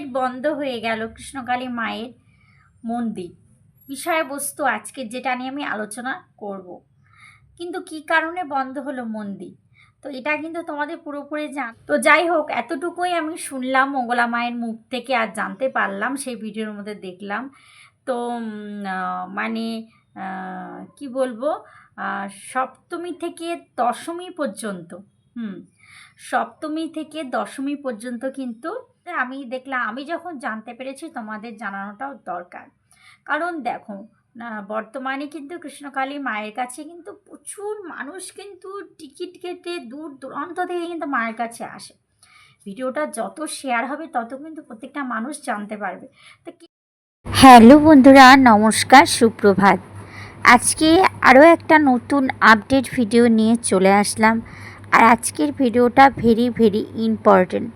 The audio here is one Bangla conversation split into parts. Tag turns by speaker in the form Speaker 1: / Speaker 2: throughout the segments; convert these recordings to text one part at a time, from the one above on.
Speaker 1: ফের বন্ধ হয়ে গেল কৃষ্ণকালী মায়ের মন্দির। বিষয়বস্তু আজকে যেটা নিয়ে আমি আলোচনা করব। কিন্তু কি কারণে বন্ধ হলো মন্দির? তো এটা কিন্তু তোমাদের পুরোপুরি জান তো যাই হোক, এতটুকুই আমি শুনলাম মঙ্গলা মায়ের মুখ থেকে আর জানতে পারলাম, সেই ভিডিওর মধ্যে দেখলাম। তো মানে কি বলব সপ্তমী থেকে দশমী পর্যন্ত, হুম, সপ্তমী থেকে দশমী পর্যন্ত কিন্তু আমি দেখলাম, আমি যখন জানতে পেরেছি তোমাদের জানানোটাও দরকার। কারণ দেখো বর্তমানে কিন্তু কৃষ্ণকালী মায়ের কাছে কিন্তু প্রচুর মানুষ কিন্তু টিকিট কেটে দূর দূরান্ত থেকে কিন্তু মায়ের কাছে আসে। ভিডিওটা যত শেয়ার হবে, তত কিন্তু প্রত্যেকটা মানুষ জানতে পারবে। তো হ্যালো বন্ধুরা, নমস্কার, সুপ্রভাত। আজকে আরও একটা নতুন আপডেট ভিডিও নিয়ে চলে আসলাম। আর আজকের ভিডিওটা ভেরি ভেরি ইম্পর্টেন্ট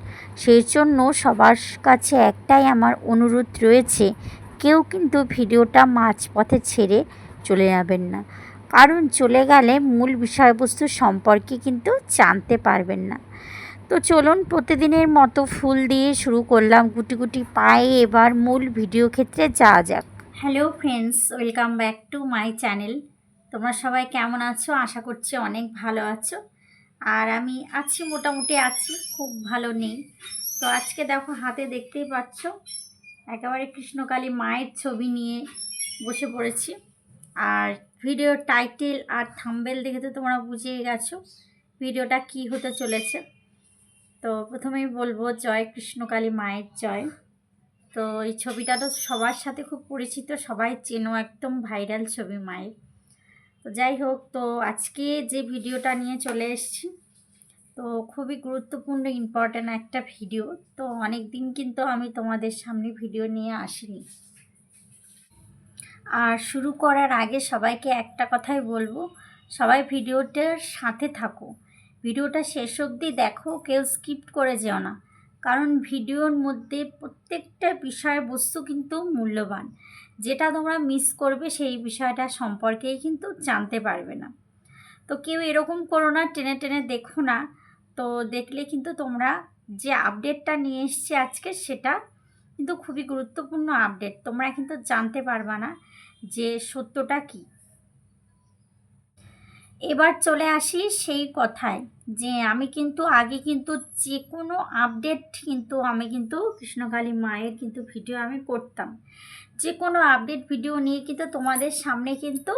Speaker 1: সেই জন্য সবার কাছে একটাই আমার অনুরোধ রয়েছে, কেউ কিন্তু ভিডিওটা মাঝপথে ছেড়ে চলে যাবেন না। কারণ চলে গেলে মূল বিষয়বস্তু সম্পর্কে কিন্তু জানতে পারবেন না। তো চলুন প্রতিদিনের মতো ফুল দিয়ে শুরু করলাম গুটি গুটি পায়ে, এবার মূল ভিডিও ক্ষেত্রে যাওয়া যাক। Hello friends welcome back to my channel তোমরা সবাই কেমন আছো? আশা করছি অনেক ভালো আছো। আর আমি আছি, মোটামুটি আছি, খুব ভালো নেই। তো আজকে দেখো হাতে দেখতেই পাচ্ছ, একেবারে কৃষ্ণকালী মায়ের ছবি নিয়ে বসে পড়েছি। আর ভিডিওর টাইটেল আর থাম্বেল দেখে তো তোমরা বুঝিয়ে গেছো ভিডিওটা কি হতে চলেছে। তো প্রথমেই বলব, জয় কৃষ্ণকালী মায়ের জয়। তো এই ছবিটা তো সবার সাথে খুব পরিচিত, সবাই চেনো, একদম ভাইরাল ছবি মায়ের। তো যাই হোক, তো আজকে যে ভিডিওটা নিয়ে চলে এসেছি, তো খুবই গুরুত্বপূর্ণ ইম্পর্ট্যান্ট একটা ভিডিও। তো অনেক দিন কিন্তু আমি তোমাদের সামনে ভিডিও নিয়ে আসিনি। আর শুরু করার আগে সবাইকে একটা কথাই বলব, সবাই ভিডিওটার সাথে থাকো। ভিডিওটা শেষ অবধি দেখো, কেউ স্কিপ করে যেও না। কারণ ভিডিওর মধ্যে প্রত্যেকটা বিষয়বস্তু কিন্তু মূল্যবান। যেটা তোমরা মিস করবে সেই বিষয়টা সম্পর্কেই কিন্তু জানতে পারবে না। তো কেউ এরকম করো না, টেনে টেনে দেখো না। তো দেখলে কিন্তু তোমরা যে আপডেটটা নিয়ে এসছি আজকে সেটা কিন্তু খুবই গুরুত্বপূর্ণ আপডেট তোমরা কিন্তু জানতে পারবা না যে সত্যটা কী। এবার চলে আসি সেই কথায় যে আমি কিন্তু আগে কিন্তু যে কোনো আপডেট কিন্তু আমি কিন্তু কৃষ্ণকালী মায়ের কিন্তু ভিডিও আমি করতাম। যে কোনো আপডেট ভিডিও নিয়ে কিন্তু তোমাদের সামনে কিন্তু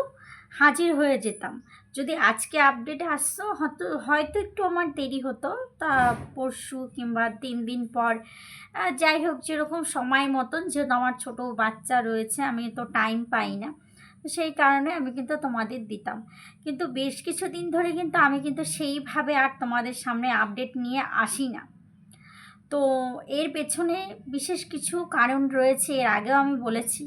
Speaker 1: হাজির হয়ে যেতাম। যদি আজকে আপডেট আসতো হয়তো হয়তো একটু আমার দেরি হতো, তা পরশু কিংবা তিন দিন পর যাই হোক, যেরকম সময় মতন, যেহেতু আমার ছোট বাচ্চা রয়েছে, আমি তো টাইম পাই না। তো সেই কারণে আমি কিন্তু তোমাদের দিতাম। কিন্তু বেশ কিছু দিন ধরে কিন্তু আমি কিন্তু সেইভাবে আর তোমাদের সামনে আপডেট নিয়ে আসি না। তো এর পেছনে বিশেষ কিছু কারণ রয়েছে, এর আগেও আমি বলেছি।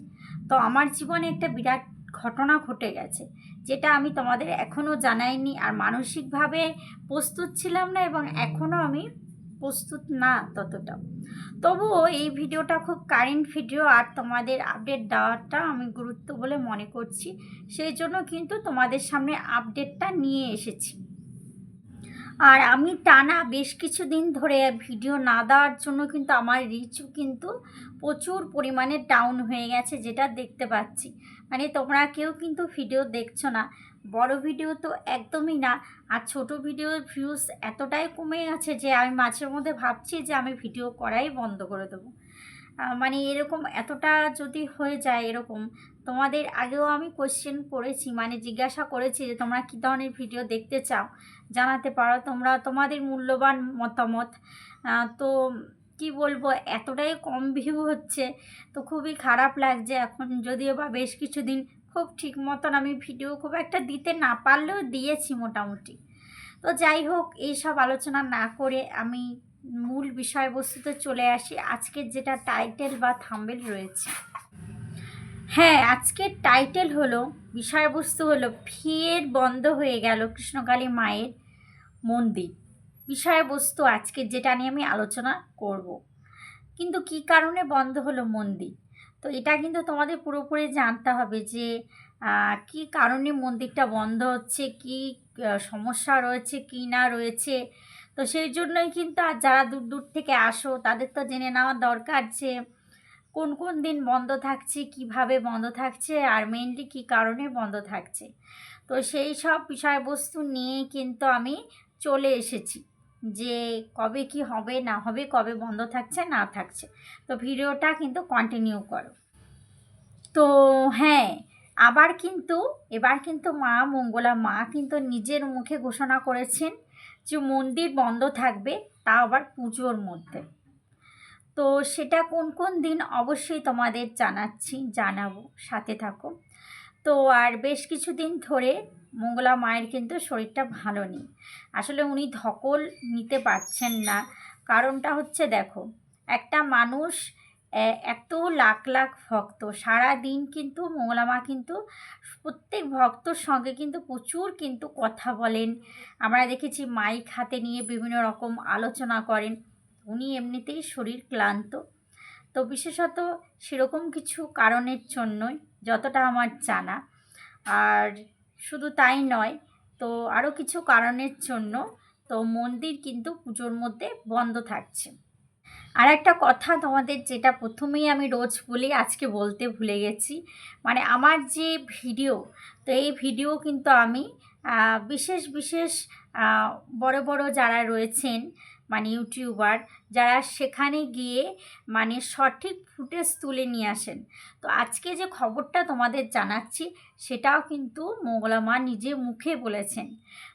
Speaker 1: তো আমার জীবনে একটা বিরাট ঘটনা ঘটে গেছে, যেটা আমি তোমাদের এখনও জানাইনি। আর মানসিকভাবে প্রস্তুত ছিলাম না এবং এখনও আমি প্রস্তুত না ততটা। তবুও এই ভিডিওটা খুব কারেন্ট ভিডিও আর তোমাদের আপডেট দেওয়াটা আমি গুরুত্ব বলে মনে করছি। সেই জন্য কিন্তু তোমাদের সামনে আপডেটটা নিয়ে এসেছি। আর আমি টানা বেশ কিছু দিন ধরে ভিডিও না দেওয়ার জন্য কিন্তু আমার রিচও কিন্তু প্রচুর পরিমাণে ডাউন হয়ে গেছে, যেটা দেখতে পাচ্ছি। মানে তোমরা কেউ কিন্তু ভিডিও দেখছ না। বড় ভিডিও তো একদমই না। আর ছোট ভিডিওর ভিউজ এতটাই কমে গেছে যে আমি মাঝের মধ্যে ভাবছি যে আমি ভিডিও করাই বন্ধ করে দেবো। মানে এরকম এতটা যদি হয়ে যায় এরকম, তোমাদের আগেও আমি কোশ্চেন করেছি মানে জিজ্ঞাসা করেছি যে তোমরা কী ধরনের ভিডিও দেখতে চাও? জানাতে পারো, তোমরা তোমাদের মূল্যবান মতামত। তো কি বলব, এতটাই কম ভিউ হচ্ছে, তো খুবই খারাপ লাগছে। এখন যদিও বা বেশ কিছুদিন খুব ঠিক মতন আমি ভিডিও খুব একটা দিতে না পারলেও দিয়েছি মোটামুটি। তো যাই হোক, এইসব আলোচনা না করে আমি মূল বিষয়বস্তুতে চলে আসি। আজকের যেটা টাইটেল বা থাম্বেল রয়েছে। হ্যাঁ আজকের টাইটেল হলো, বিষয়বস্তু হলো, ফের বন্ধ হয়ে গেল কৃষ্ণকালী মায়ের মন্দির। বিষয়বস্তু আজকে যেটা নিয়ে আমি আলোচনা করব। কিন্তু কি কারণে বন্ধ হলো মন্দির? তো এটা কিন্তু তোমাদের পুরোপুরি জানতে হবে যে কি কারণে মন্দিরটা বন্ধ হচ্ছে, কি সমস্যা রয়েছে, কি না রয়েছে? তো তো সেই জন্যই কিন্তু আর যারা দূর দূর থেকে আসো, তাদের তো জেনে নেওয়া দরকার যে, কোন কোন দিন বন্ধ থাকছে, কীভাবে বন্ধ থাকছে, আর মেনলি কী কারণে বন্ধ থাকছে? তো সেই সব বিষয়বস্তু নিয়ে কিন্তু আমি চলে এসেছি। যে কবে কি হবে, না হবে, কবে বন্ধ থাকছে, না থাকছে। তো ভিডিওটা কিন্তু কন্টিনিউ করো। তো হ্যাঁ আবার কিন্তু, এবার কিন্তু মা মঙ্গলা, মা কিন্তু নিজের মুখে ঘোষণা করেছেন যে মন্দির বন্ধ থাকবে, তা আবার পুজোর মধ্যে। তো সেটা কোন কোন দিন অবশ্যই তোমাদের জানাচ্ছি, জানাব, সাথে থাকো। তো আর বেশ কিছুদিন ধরে মঙ্গলা মায়ের কিন্তু শরীরটা ভালো নেই। আসলে উনি ধকল নিতে পারছেন না। কারণটা হচ্ছে দেখো, একটা মানুষ এত লাখ লাখ ভক্ত সারা দিন কিন্তু মঙ্গলা মা কিন্তু প্রত্যেক ভক্তর সঙ্গে কিন্তু প্রচুর কিন্তু কথা বলেন। আমরা দেখেছি মাইক হাতে নিয়ে বিভিন্ন রকম আলোচনা করেন। উনি এমনিতেই শরীর ক্লান্ত। তো বিশেষত সেরকম কিছু কারণের জন্যই যতটা আমার জানা। আর শুধু তাই নয়, তো আরও কিছু কারণের জন্য তো মন্দির কিন্তু পুজোর মধ্যে বন্ধ থাকছে। আর একটা কথা তোমাদের যেটা প্রথমেই আমি রোজ বলি, আজকে বলতে ভুলে গেছি মানে আমার যে ভিডিও, তো এই ভিডিও কিন্তু আমি বিশেষ বিশেষ বড় বড় যারা রয়েছেন মানে ইউটিউবার যারা সেখানে গিয়ে মানে সঠিক ফুটেজ তুলে নিয়ে আসেন। তো আজকে যে খবরটা তোমাদের জানাচ্ছি, সেটাও কিন্তু মঙ্গলা মা নিজে মুখে বলেছেন।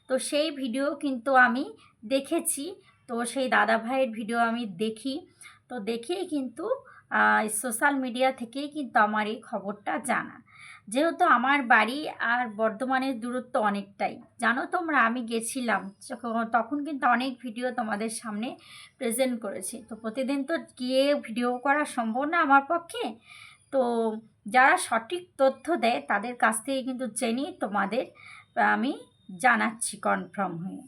Speaker 1: তো সেই ভিডিও কিন্তু আমি দেখেছি। তো সেই দাদা ভাইয়ের ভিডিও আমি দেখি। তো দেখেই কিন্তু সোশ্যাল মিডিয়া থেকেই কিন্তু আমার এই খবরটা জানা। যেহেতু আমার বাড়ি আর বর্ধমানের দূরত্ব অনেকটাই। জানো তোমরা, আমি গেছিলাম তখন কিন্তু অনেক ভিডিও তোমাদের সামনে প্রেজেন্ট করেছি। তো প্রতিদিন তো গিয়ে ভিডিও করা সম্ভব না আমার পক্ষে। তো যারা সঠিক তথ্য দেয়, তাদের কাছ থেকে কিন্তু জেনে তোমাদের আমি জানাচ্ছি কনফার্ম হয়ে।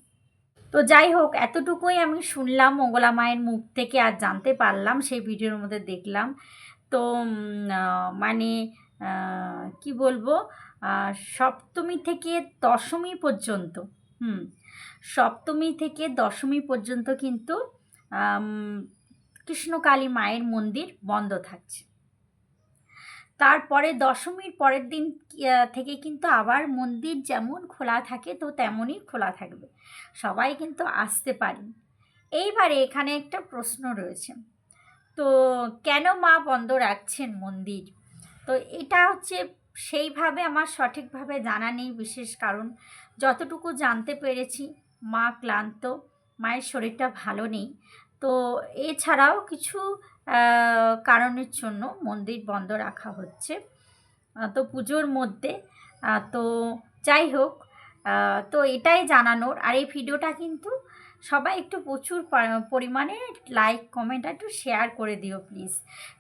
Speaker 1: তো যাই হোক, এতটুকুই আমি শুনলাম, মঙ্গলা মায়ের মুখ থেকে আর জানতে পারলাম, সেই ভিডিওর মধ্যে দেখলাম। তো মানে কি বলব? সপ্তমী থেকে দশমী পর্যন্ত, হুম, সপ্তমী থেকে দশমী পর্যন্ত কিন্তু কৃষ্ণকালী মায়ের মন্দির বন্ধ থাকছে। তারপরে দশমীর পরের দিন থেকে কিন্তু আবার মন্দির যেমন খোলা থাকে, তো তেমনই খোলা থাকবে। সবাই কিন্তু আসতে পারেন এইবারে এখানে একটা প্রশ্ন রয়েছে। তো কেন মা বন্ধ রাখছেন মন্দির? তো এটা হচ্ছে সেইভাবে আমার সঠিকভাবে জানা নেই বিশেষ কারণ যতটুকু জানতে পেরেছি, মা ক্লান্ত, মায়ের শরীরটা ভালো নেই। তো এছাড়াও কিছু কারণের জন্য মন্দির বন্ধ রাখা হচ্ছে। তো পুজোর মধ্যে তো যাই হোক তো এটাই জানানোর। আর এই ভিডিওটা কিন্তু সবাই একটু প্রচুর পরিমাণে লাইক কমেন্ট একটু শেয়ার করে দিও প্লিজ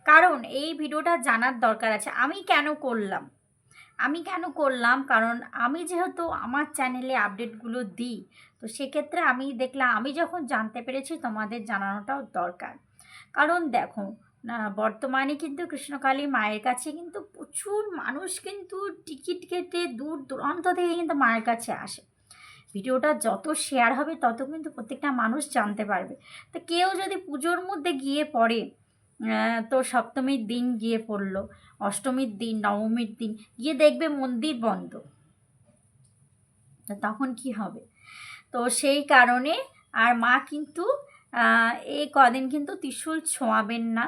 Speaker 1: কারণ এই ভিডিওটা জানার দরকার আছে। আমি কেন করলাম? আমি কেন করলাম? কারণ আমি যেহেতু আমার চ্যানেলে আপডেটগুলো দিই, তো সেক্ষেত্রে আমি দেখলাম, আমি যখন জানতে পেরেছি তোমাদের জানানোটাও দরকার। কারণ দেখো বর্তমানে কিন্তু কৃষ্ণকালী মায়ের কাছে কিন্তু প্রচুর মানুষ কিন্তু টিকিট কেটে দূর দূরান্ত থেকে কিন্তু মায়ের কাছে আসে। ভিডিওটা যত শেয়ার হবে, তত কিন্তু প্রত্যেকটা মানুষ জানতে পারবে। তো কেউ যদি পুজোর মধ্যে গিয়ে পড়ে তো সপ্তমীর দিন গিয়ে পড়ল, অষ্টমীর দিন, নবমীর দিন, গিয়ে দেখবে মন্দির বন্ধ। তখন কি হবে? তো সেই কারণে আর মা কিন্তু এই কদিন কিন্তু ত্রিশূল ছোঁয়াবেন না।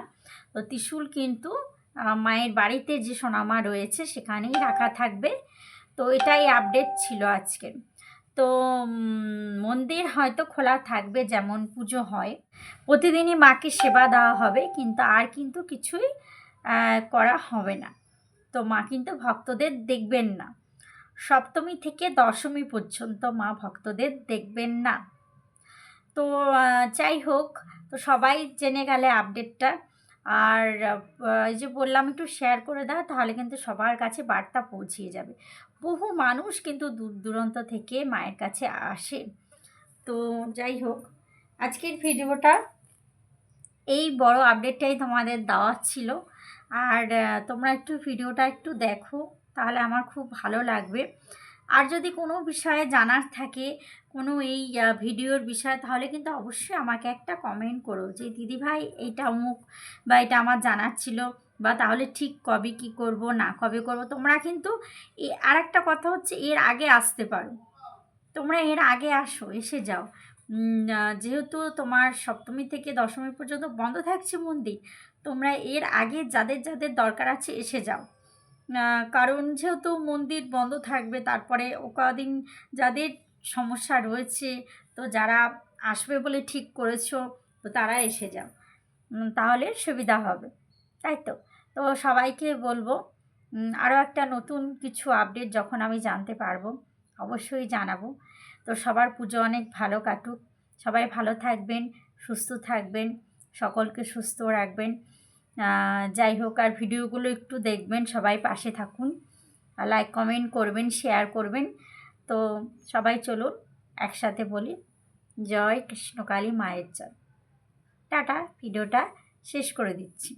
Speaker 1: তো ত্রিশূল কিন্তু মায়ের বাড়িতে যে সোনামা রয়েছে, সেখানেই রাখা থাকবে। তো এটাই আপডেট ছিল আজকের তো মন্দির হয়তো খোলা থাকবে যেমন পুজো হয়। প্রতিদিনই মাকে সেবা দেওয়া হবে কিন্তু আর কিন্তু কিছুই করা হবে না। তো মা কিন্তু ভক্তদের দেখবেন না। সপ্তমী থেকে দশমী পর্যন্ত মা ভক্তদের দেখবেন না। তো যাই হোক, তো সবাই জেনে গেলে আপডেটটা। আর এই যে বললাম একটু শেয়ার করে দাও, তাহলে কিন্তু সবার কাছে বার্তা পৌঁছিয়ে যাবে। বহু মানুষ কিন্তু দূর দূরান্ত থেকে মায়ের কাছে আসে। তো যাই হোক, আজকের ভিডিওটা এই বড় আপডেটটাই তোমাদের দেওয়া ছিল। আর তোমরা একটু ভিডিওটা একটু দেখো, তাহলে আমার খুব ভালো লাগবে। আর যদি কোনো বিষয়ে জানার থাকে, কোনো এই ভিডিওর বিষয়ে, তাহলে কিন্তু অবশ্যই আমাকে একটা কমেন্ট করো যে, দিদিভাই এইটা অমুক বা এটা আমার জানার ছিল। বা তাহলে ঠিক কবে কি করব, না কবে করব, তোমরা কিন্তু আর একটা কথা হচ্ছে এর আগে আসতে পারো। তোমরা এর আগে আসো, এসে যাও। যেহেতু তোমার সপ্তমী থেকে দশমী পর্যন্ত বন্ধ থাকছে মন্দির, তোমরা এর আগে যাদের যাদের দরকার আছে এসে যাও। কারণ যেহেতু মন্দির বন্ধ থাকবে, তারপরে ও কদিন যাদের সমস্যা রয়েছে, তো যারা আসবে বলে ঠিক করেছ, তো তারা এসে যাও। তাহলে সুবিধা হবে। তাই তো? তো সবাইকে বলব আরও একটা নতুন কিছু আপডেট যখন আমি জানতে পারব, অবশ্যই জানাব। তো সবার পুজো অনেক ভালো কাটুক। সবাই ভালো থাকবেন, সুস্থ থাকবেন, সকলকে সুস্থ রাখবেন। যাই হোক, আর ভিডিওগুলো একটু দেখবেন, সবাই পাশে থাকুন। লাইক কমেন্ট করবেন শেয়ার করবেন। তো সবাই চলুন, একসাথে বলি, জয় কৃষ্ণকালী মায়ের জয়। টাটা, ভিডিওটা শেষ করে দিচ্ছি।